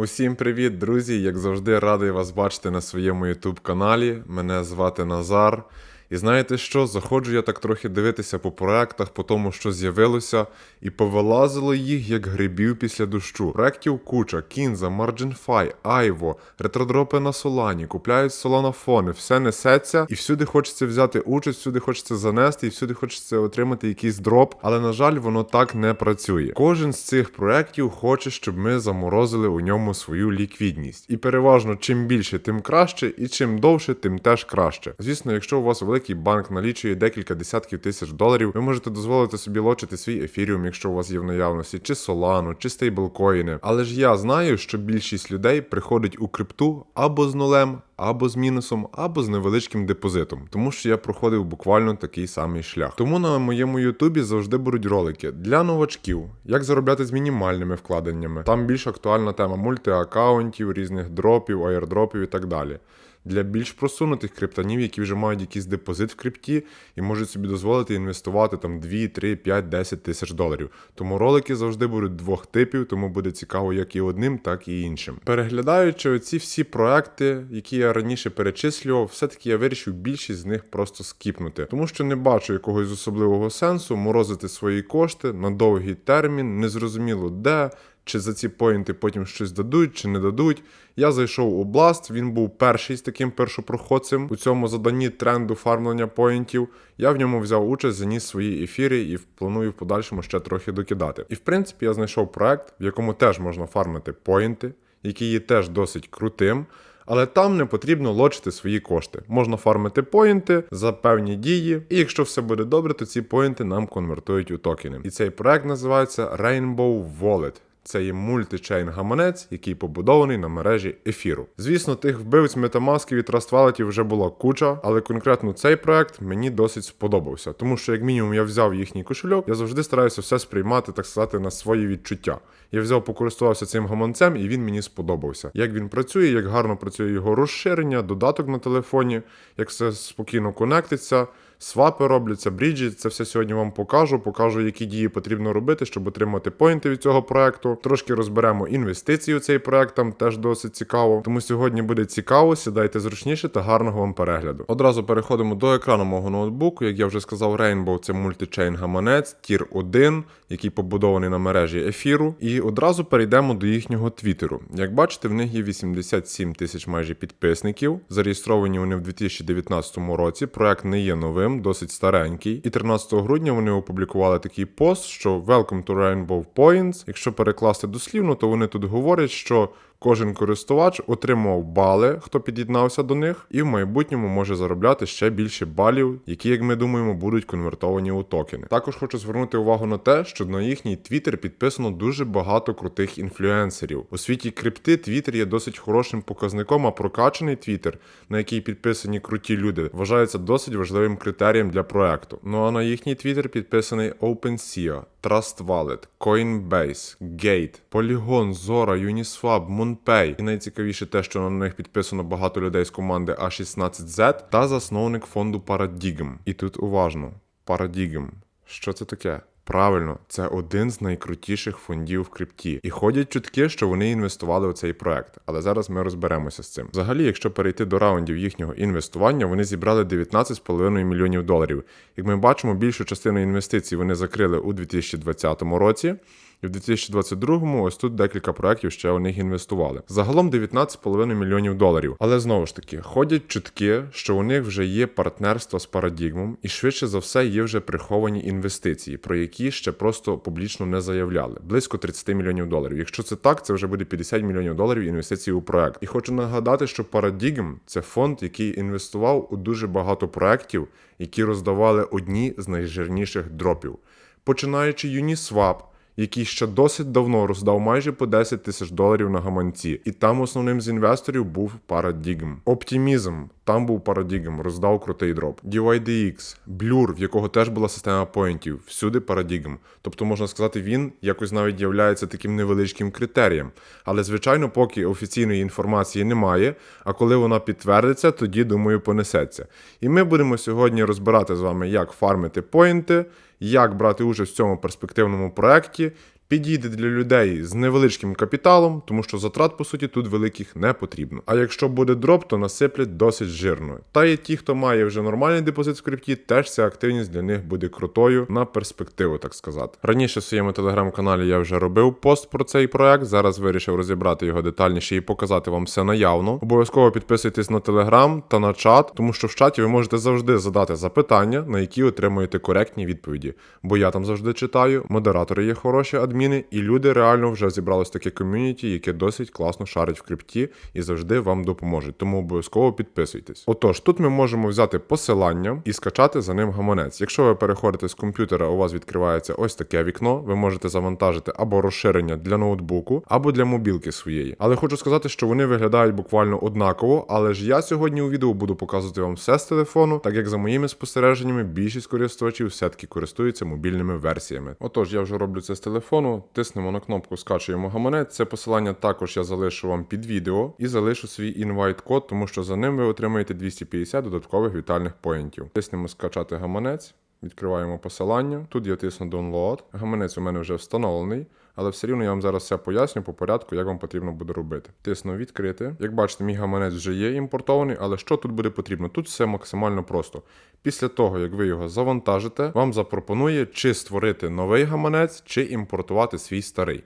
Усім привіт, друзі! Як завжди, радий вас бачити на своєму YouTube каналі. Мене звати Назар. І знаєте що? Заходжу я так трохи дивитися по проектах, по тому, що з'явилося, і повилазило їх як грибів після дощу. Проектів куча, Кінза, Margin Айво, ретродропи на Солані, купляють соланофони, все несеться, і всюди хочеться взяти участь, всюди хочеться занести, і всюди хочеться отримати якийсь дроп. Але на жаль, воно так не працює. Кожен з цих проектів хоче, щоб ми заморозили у ньому свою ліквідність. І переважно, чим більше, тим краще, і чим довше, тим теж краще. Звісно, якщо у вас великий банк налічує декілька десятків тисяч доларів, ви можете дозволити собі лочити свій ефіріум, якщо у вас є в наявності, чи Solano, чи стейблкоїни. Але ж я знаю, що більшість людей приходить у крипту або з нулем. Або з мінусом, або з невеличким депозитом, тому що я проходив буквально такий самий шлях. Тому на моєму Ютубі завжди будуть ролики для новачків, як заробляти з мінімальними вкладеннями. Там більш актуальна тема мультиаккаунтів, різних дропів, аєрдропів і так далі. Для більш просунутих криптонів, які вже мають якийсь депозит в крипті і можуть собі дозволити інвестувати там 2, 3, 5, 10 тисяч доларів. Тому ролики завжди будуть двох типів, тому буде цікаво як і одним, так і іншим. Переглядаючи оці всі проекти, які я раніше перечислював, все-таки я вирішив більшість з них просто скіпнути, тому що не бачу якогось особливого сенсу морозити свої кошти на довгий термін, незрозуміло де. Чи за ці поінти потім щось дадуть, чи не дадуть. Я зайшов у Blast, він був перший з таким першопроходцем у цьому заданні тренду фармлення поінтів. Я в ньому взяв участь, заніс свої ефіри і планую в подальшому ще трохи докидати. І в принципі я знайшов проект, в якому теж можна фармити поінти, який є теж досить крутим. Але там не потрібно лочити свої кошти. Можна фармити поінти за певні дії, і якщо все буде добре, то ці поінти нам конвертують у токени. І цей проект називається Rainbow Wallet. Це є мультичейн гаманець, який побудований на мережі ефіру. Звісно, тих вбивць метамасків і траствалетів вже була куча, але конкретно цей проект мені досить сподобався, тому що, як мінімум, я взяв їхній кошельок, я завжди стараюся все сприймати, так сказати, на свої відчуття. Я взяв, покористувався цим гаманцем, і він мені сподобався. Як він працює, як гарно працює його розширення, додаток на телефоні, як все спокійно конектиться. Свапи робляться, бріджі, це все сьогодні вам покажу. Покажу, які дії потрібно робити, щоб отримати поінти від цього проекту. Трошки розберемо інвестиції у цей проект, там теж досить цікаво. Тому сьогодні буде цікаво, сідайте зручніше та гарного вам перегляду. Одразу переходимо до екрану мого ноутбуку. Як я вже сказав, Rainbow це мультичейн гаманець, тір 1, який побудований на мережі ефіру. І одразу перейдемо до їхнього твіттеру. Як бачите, в них є 87 тисяч майже підписників. Зареєстровані вони в 2019 році. Проект не є новим досить старенький. І 13 грудня вони опублікували такий пост, що Welcome to Rainbow Points. Якщо перекласти дослівно, то вони тут говорять, що Кожен користувач отримував бали, хто під'єднався до них, і в майбутньому може заробляти ще більше балів, які, як ми думаємо, будуть конвертовані у токени. Також хочу звернути увагу на те, що на їхній твіттер підписано дуже багато крутих інфлюенсерів. У світі крипти твіттер є досить хорошим показником, а прокачаний твіттер, на який підписані круті люди, вважається досить важливим критерієм для проекту. Ну а на їхній твіттер підписаний OpenSea, Trust Wallet, Coinbase, Gate, Polygon, Zora, Uniswap, MoonPay. І найцікавіше те, що на них підписано багато людей з команди A16Z та засновник фонду Paradigm. І тут уважно: Paradigm. Що це таке? Правильно, це один з найкрутіших фондів в крипті. І ходять чутки, що вони інвестували у цей проект. Але зараз ми розберемося з цим. Взагалі, якщо перейти до раундів їхнього інвестування, вони зібрали 19,5 мільйонів доларів. Як ми бачимо, більшу частину інвестицій вони закрили у 2020 році. І в 2022-му ось тут декілька проєктів ще у них інвестували. Загалом 19,5 мільйонів доларів. Але знову ж таки, ходять чутки, що у них вже є партнерство з парадігмом, і швидше за все є вже приховані інвестиції, про які ще просто публічно не заявляли. Близько 30 мільйонів доларів. Якщо це так, це вже буде 50 мільйонів доларів інвестицій у проект. І хочу нагадати, що Paradigm – це фонд, який інвестував у дуже багато проєктів, які роздавали одні з найжирніших дропів. Починаючи Uniswap, який ще досить давно роздав майже по 10 тисяч доларів на гаманці, і там основним з інвесторів був Paradigm. Optimism, там був Paradigm, роздав крутий дроп. DYDX, Blur, в якого теж була система поінтів, всюди Paradigm. Тобто, можна сказати, він якось навіть являється таким невеличким критерієм. Але, звичайно, поки офіційної інформації немає, а коли вона підтвердиться, тоді, думаю, понесеться. І ми будемо сьогодні розбирати з вами, як фармити поінти як брати участь в цьому перспективному проєкті, Підійде для людей з невеличким капіталом, тому що затрат, по суті, тут великих не потрібно. А якщо буде дроп, то насиплять досить жирно. Та і ті, хто має вже нормальний депозит в крипті, теж ця активність для них буде крутою на перспективу, так сказати. Раніше в своєму телеграм-каналі я вже робив пост про цей проект. Зараз вирішив розібрати його детальніше і показати вам все наявно. Обов'язково підписуйтесь на телеграм та на чат, тому що в чаті ви можете завжди задати запитання, на які отримуєте коректні відповіді. Бо я там завжди читаю, модератори є хороші адміни, і люди реально вже зібралось таке ком'юніті, яке досить класно шарить в крипті і завжди вам допоможуть. Тому обов'язково підписуйтесь. Отож, тут ми можемо взяти посилання і скачати за ним гаманець. Якщо ви переходите з комп'ютера, у вас відкривається ось таке вікно. Ви можете завантажити або розширення для ноутбуку, або для мобілки своєї. Але хочу сказати, що вони виглядають буквально однаково. Але ж я сьогодні у відео буду показувати вам все з телефону, так як за моїми спостереженнями більшість користувачів все-таки користуються мобільними версіями. Отож, я вже роблю це з телефону. Тиснемо на кнопку скачуємо гаманець. Це посилання також я залишу вам під відео і залишу свій інвайт-код, тому що за ним ви отримаєте 250 додаткових вітальних поінтів. Тиснемо скачати гаманець. Відкриваємо посилання. Тут я тисну Download. Гаманець у мене вже встановлений, але все рівно я вам зараз все поясню по порядку, як вам потрібно буде робити. Тисну відкрити. Як бачите, мій гаманець вже є імпортований, але що тут буде потрібно? Тут все максимально просто. Після того, як ви його завантажите, вам запропонує чи створити новий гаманець, чи імпортувати свій старий.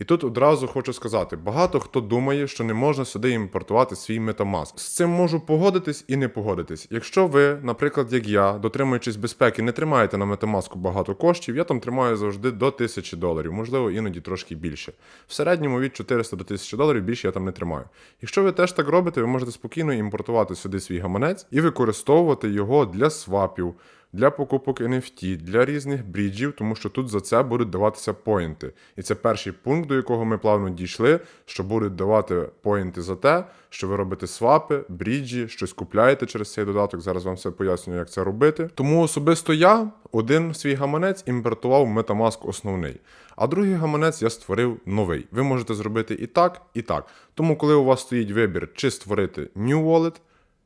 І тут одразу хочу сказати: багато хто думає, що не можна сюди імпортувати свій Metamask. З цим можу погодитись і не погодитись. Якщо ви, наприклад, як я, дотримуючись безпеки, не тримаєте на Metamask багато коштів, я там тримаю завжди до 1000 доларів, можливо, іноді трошки більше. В середньому від 400 до 1000 доларів більше я там не тримаю. Якщо ви теж так робите, ви можете спокійно імпортувати сюди свій гаманець і використовувати його для свапів для покупок NFT, для різних бріджів, тому що тут за це будуть даватися поінти. І це перший пункт, до якого ми плавно дійшли, що будуть давати поінти за те, що ви робите свапи, бріджі, щось купляєте через цей додаток. Зараз вам все поясню, як це робити. Тому особисто я один свій гаманець імпортував Metamask основний, а другий гаманець я створив новий. Ви можете зробити і так, і так. Тому, коли у вас стоїть вибір, чи створити New Wallet,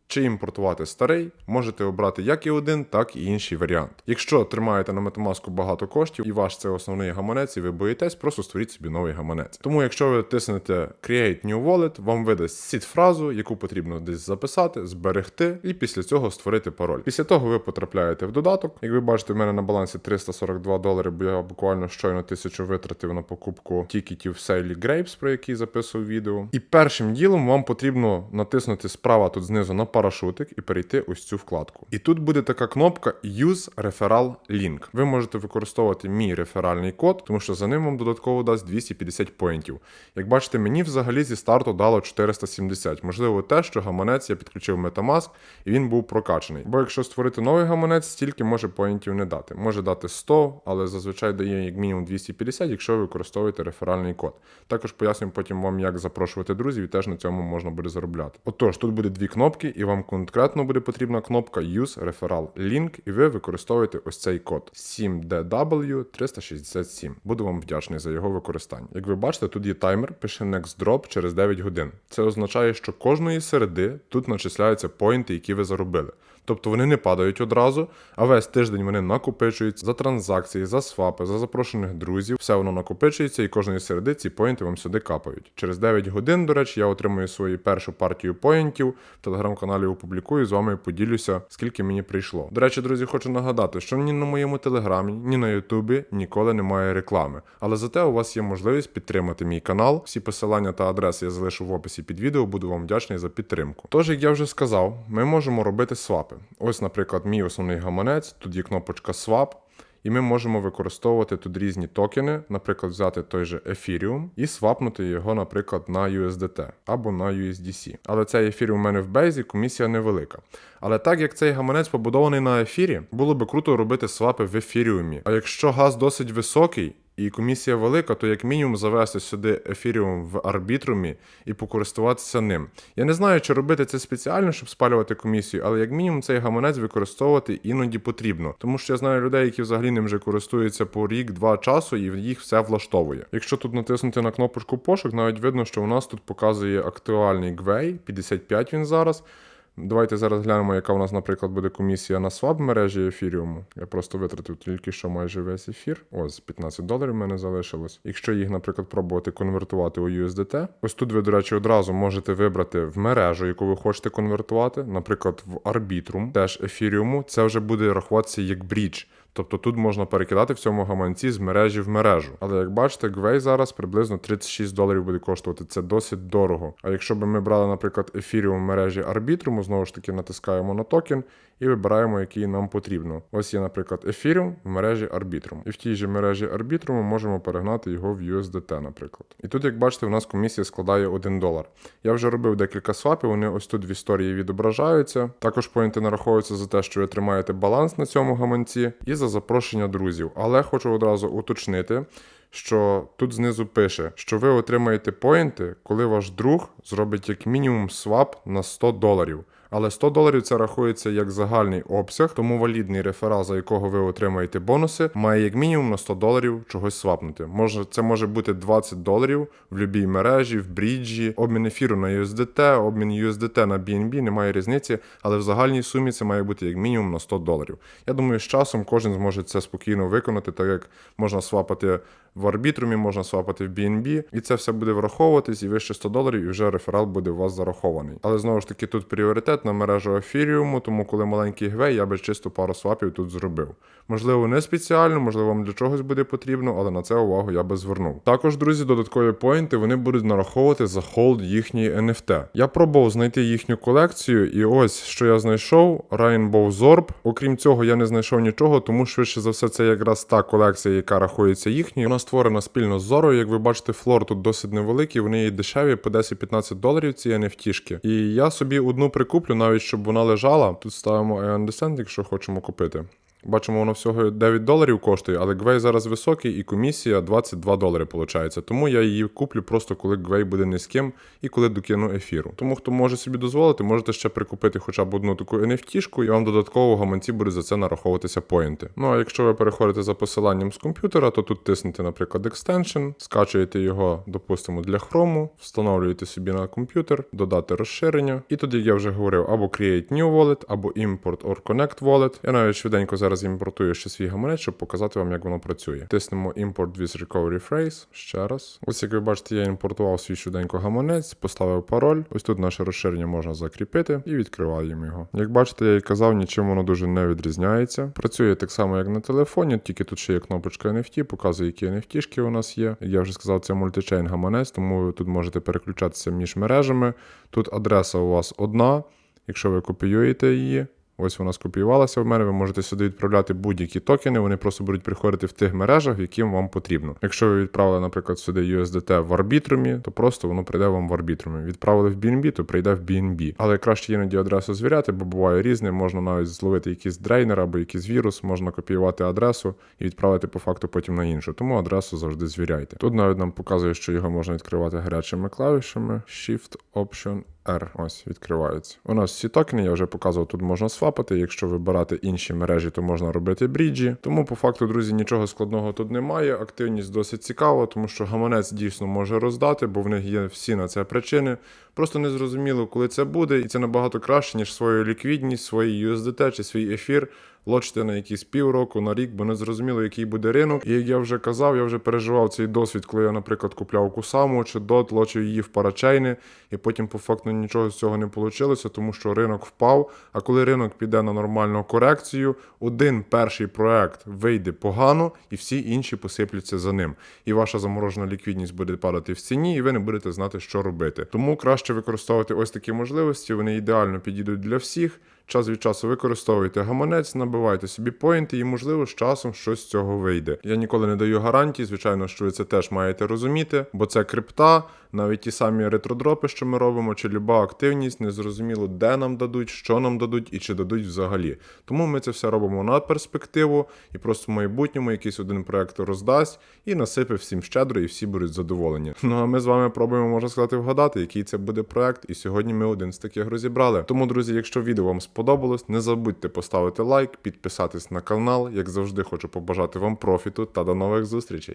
чи імпортувати старий, можете обрати як і один, так і інший варіант. Якщо тримаєте на Metamask багато коштів і ваш це основний гаманець, і ви боїтесь, просто створіть собі новий гаманець. Тому, якщо ви тиснете Create New Wallet, вам видасть сіт фразу, яку потрібно десь записати, зберегти, і після цього створити пароль. Після того ви потрапляєте в додаток. Як ви бачите, в мене на балансі 342 долари, бо я буквально щойно тисячу витратив на покупку тікетів Sally Grapes, про які записував відео. І першим ділом вам потрібно натиснути справа тут знизу на парашутик і перейти ось цю вкладку. І тут буде така кнопка Use Referral Link. Ви можете використовувати мій реферальний код, тому що за ним вам додатково дасть 250 поінтів. Як бачите, мені взагалі зі старту дало 470. Можливо, те, що гаманець я підключив Metamask і він був прокачаний. Бо якщо створити новий гаманець, стільки може поінтів не дати. Може дати 100, але зазвичай дає як мінімум 250, якщо ви використовуєте реферальний код. Також поясню потім вам, як запрошувати друзів, і теж на цьому можна буде заробляти. Отож, тут буде дві кнопки, і вам конкретно буде потрібна кнопка Use Referral Link, і ви використовуєте ось цей код 7DW367. Буду вам вдячний за його використання. Як ви бачите, тут є таймер, пише Next Drop через 9 годин. Це означає, що кожної середи тут начисляються поінти, які ви заробили. Тобто вони не падають одразу, а весь тиждень вони накопичуються за транзакції, за свапи, за запрошених друзів. Все воно накопичується, і кожної середи ці поінти вам сюди капають. Через 9 годин, до речі, я отримую свою першу партію поінтів. В телеграм-каналі опублікую з вами поділюся, скільки мені прийшло. До речі, друзі, хочу нагадати, що ні на моєму телеграмі, ні на Ютубі ніколи немає реклами. Але зате у вас є можливість підтримати мій канал. Всі посилання та адреси я залишу в описі під відео. Буду вам вдячний за підтримку. Тож, як я вже сказав, ми можемо робити свапи. Ось, наприклад, мій основний гаманець, тут є кнопочка Swap. І ми можемо використовувати тут різні токени, наприклад, взяти той же Ethereum і свапнути його, наприклад, на USDT або на USDC. Але цей Ethereum у мене в бейзі, комісія невелика. Але так як цей гаманець побудований на ефірі, було би круто робити свапи в ефіріумі. А якщо газ досить високий, і комісія велика, то як мінімум завести сюди ефіріум в арбітрумі і покористуватися ним. Я не знаю, чи робити це спеціально, щоб спалювати комісію, але як мінімум цей гаманець використовувати іноді потрібно. Тому що я знаю людей, які взагалі ним вже користуються по рік-два часу, і їх все влаштовує. Якщо тут натиснути на кнопочку пошук, навіть видно, що у нас тут показує актуальний гвей, 55 він зараз. Давайте зараз глянемо, яка у нас, наприклад, буде комісія на сваб мережі ефіріуму. Я просто витратив тільки що майже весь ефір. Ось 15 доларів в мене залишилось. Якщо їх, наприклад, пробувати конвертувати у USDT, ось тут ви, до речі, одразу можете вибрати в мережу, яку ви хочете конвертувати, наприклад, в Arbitrum, теж ефіріуму. Це вже буде рахуватися як брідж. Тобто тут можна перекидати в цьому гаманці з мережі в мережу. Але як бачите, Гвей зараз приблизно 36 доларів буде коштувати. Це досить дорого. А якщо б ми брали, наприклад, ефіріум в мережі Arbitrum, знову ж таки натискаємо на токен і вибираємо, який нам потрібно. Ось є, наприклад, ефіріум в мережі Arbitrum. І в тій же мережі ми можемо перегнати його в USDT, наприклад. І тут, як бачите, у нас комісія складає 1 долар. Я вже робив декілька свапів, вони ось тут в історії відображаються. Також поінти нараховуються за те, що ви тримаєте баланс на цьому гаманці, і за запрошення друзів. Але хочу одразу уточнити. Що тут знизу пише, що ви отримаєте поінти, коли ваш друг зробить як мінімум свап на 100 доларів. Але 100 доларів це рахується як загальний обсяг, тому валідний реферал, за якого ви отримаєте бонуси, має як мінімум на 100 доларів чогось свапнути. Може, це може бути 20 доларів в будь-якій мережі, в бріджі, обмін ефіру на USDT, обмін USDT на BNB, немає різниці, але в загальній сумі це має бути як мінімум на 100 доларів. Я думаю, з часом кожен зможе це спокійно виконати, так як можна свапати в арбітрумі, можна свапати в BNB, і це все буде враховуватись, і вище 100 доларів, і вже реферал буде у вас зарахований. Але знову ж таки, тут пріоритет на мережу ефіріуму, тому коли маленький гвей, я би чисто пару свапів тут зробив. Можливо, не спеціально, можливо, вам для чогось буде потрібно, але на це увагу я би звернув. Також, друзі, додаткові поінти вони будуть нараховувати за холд їхньої NFT. Я пробував знайти їхню колекцію, і ось що я знайшов: Rainbow Zorb. Окрім цього, я не знайшов нічого, тому швидше за все, це якраз та колекція, яка рахується їхньою. Вона створена спільно з Зорою. Як ви бачите, флор тут досить невеликий, вони є дешеві по 10-15 доларів ці NFT-шки. І я собі одну прикуплю, навіть щоб вона лежала. Тут ставимо I understand, якщо хочемо купити. Бачимо, воно всього 9 доларів коштує, але Гвей зараз високий і комісія 22 долари виходить. Тому я її куплю просто коли Гвей буде низьким і коли докину ефіру. Тому хто може собі дозволити, можете ще прикупити хоча б одну таку NFT-шку, і вам додатково гаманці буде за це нараховуватися поінти. Ну а якщо ви переходите за посиланням з комп'ютера, то тут тиснете, наприклад, Extension, скачуєте його, допустимо, для Chrome, встановлюєте собі на комп'ютер, додати розширення. І як я вже говорив, або Create New Wallet, або Import or Connect Wallet. Я навіть швиденько зараз імпортую ще свій гаманець, щоб показати вам, як воно працює. Тиснемо Import with Recovery Phrase. Ще раз. Ось як ви бачите, я імпортував свій швиденько гаманець, поставив пароль. Ось тут наше розширення можна закріпити і відкриваємо його. Як бачите, я і казав, нічим воно дуже не відрізняється. Працює так само, як на телефоні, тільки тут ще є кнопочка NFT, показує, які NFT-шки у нас є. Я вже сказав, це мультичейн гаманець, тому ви тут можете переключатися між мережами. Тут адреса у вас одна. Якщо ви копіюєте її, Ось вона скопіювалася в мене. Ви можете сюди відправляти будь-які токени. Вони просто будуть приходити в тих мережах, яким вам потрібно. Якщо ви відправили, наприклад, сюди USDT в арбітрумі, то просто воно прийде вам в арбітрумі. Відправили в BNB, то прийде в BNB. Але краще іноді адресу звіряти, бо буває різне. Можна навіть зловити якийсь дрейнер або якийсь вірус, можна копіювати адресу і відправити по факту потім на іншу. Тому адресу завжди звіряйте. Тут навіть нам показує, що його можна відкривати гарячими клавішами Shift Option R. Ось відкривається. У нас всі токени, я вже показував, тут можна свапати. Якщо вибирати інші мережі, то можна робити бріджі. Тому, по факту, друзі, нічого складного тут немає. Активність досить цікава, тому що гаманець дійсно може роздати, бо в них є всі на це причини. Просто не зрозуміло, коли це буде, і це набагато краще, ніж свою ліквідність, свої USDT чи свій ефір. Лочити на якісь півроку, на рік, бо не зрозуміло, який буде ринок. І як я вже казав, я вже переживав цей досвід, коли я, наприклад, купляв кусаму чи дот, лочив її в парачейни, і потім по факту нічого з цього не вийшло, тому що ринок впав. А коли ринок піде на нормальну корекцію, один перший проект вийде погано, і всі інші посипляться за ним. І ваша заморожена ліквідність буде падати в ціні, і ви не будете знати, що робити. Тому краще використовувати ось такі можливості. Вони ідеально підійдуть для всіх. Час від часу використовуйте гаманець, набивайте собі поінти, і, можливо, з часом щось з цього вийде. Я ніколи не даю гарантій, звичайно, що ви це теж маєте розуміти, бо це крипта, навіть ті самі ретродропи, що ми робимо, чи люба активність, незрозуміло, де нам дадуть, що нам дадуть і чи дадуть взагалі. Тому ми це все робимо на перспективу, і просто в майбутньому якийсь один проект роздасть і насипе всім щедро, і всі будуть задоволені. Ну а ми з вами пробуємо, можна сказати, вгадати, який це буде проект. І сьогодні ми один з таких розібрали. Тому, друзі, якщо відео вам сподобалось, не забудьте поставити лайк, підписатись на канал. Як завжди, хочу побажати вам профіту та до нових зустрічей.